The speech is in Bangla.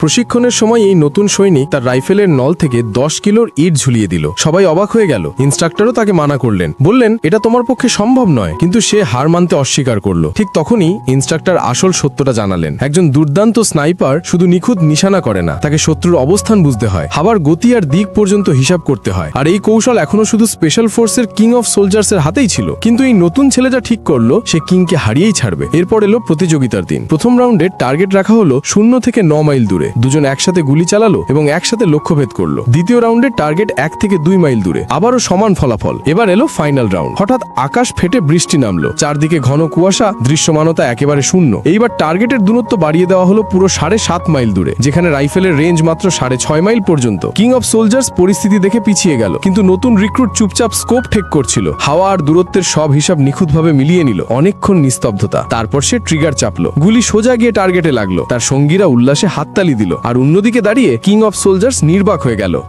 প্রশিক্ষণের সময় এই নতুন সৈনিক তার রাইফেলের নল থেকে দশ কিলোর ইট ঝুলিয়ে দিল। সবাই অবাক হয়ে গেল। ইনস্ট্রাক্টরও তাকে মানা করলেন। বললেন, এটা তোমার পক্ষে সম্ভব নয়। কিন্তু সে হার মানতে অস্বীকার করল। ঠিক তখনই ইনস্ট্রাক্টর আসল সত্যটা জানালেন। একজন দুর্দান্ত স্নাইপার শুধু নিখুঁত নিশানা করে না, তাকে শত্রুর অবস্থান বুঝতে হয়। হাবার গতি আর দিক পর্যন্ত হিসাব করতে হয়। আর এই কৌশল এখনও শুধু স্পেশাল ফোর্সের কিং অফ সোলজার্স এর হাতেই ছিল। কিন্তু এই নতুন ছেলে যা ঠিক করল, সে কিংকে হারিয়েই ছাড়বে। এরপর এলো প্রতিযোগিতার দিন। প্রথম রাউন্ডে টার্গেট রাখা হলো শূন্য থেকে ন মাইল দূরে। দুজন একসাথে গুলি চালালো এবং একসাথে লক্ষ্যভেদ করল। দ্বিতীয় রাউন্ডে টার্গেট এক থেকে দুই মাইল দূরে। আবারও সমান ফলাফল। এবার এলো ফাইনাল রাউন্ড। হঠাৎ আকাশ ফেটে বৃষ্টি নামলো। চারদিকে ঘন কুয়াশা, দৃশ্যমানতা একেবারে শূন্য। এইবার টার্গেটের দূরত্ব বাড়িয়ে দেওয়া হলো পুরো সাড়ে সাত মাইল দূরে, যেখানে রাইফেলের রেঞ্জ মাত্র সাড়ে ছয় মাইল পর্যন্ত। কিং অফ সোলজার্স পরিস্থিতি দেখে পিছিয়ে গেল, কিন্তু নতুন রিক্রুট চুপচাপ স্কোপ ঠেক করছিল। হাওয়া আর দূরত্বের সব হিসাব নিখুঁতভাবে মিলিয়ে নিল। অনেকক্ষণ নিস্তব্ধতা। তারপর সে ট্রিগার চাপলো। গুলি সোজা গিয়ে টার্গেটে লাগল। তার সঙ্গীরা উল্লাসে হাততালি দিল। আর অন্যদিকে দাঁড়িয়ে কিং অফ সোলজার্স নির্বাক হয়ে গেল।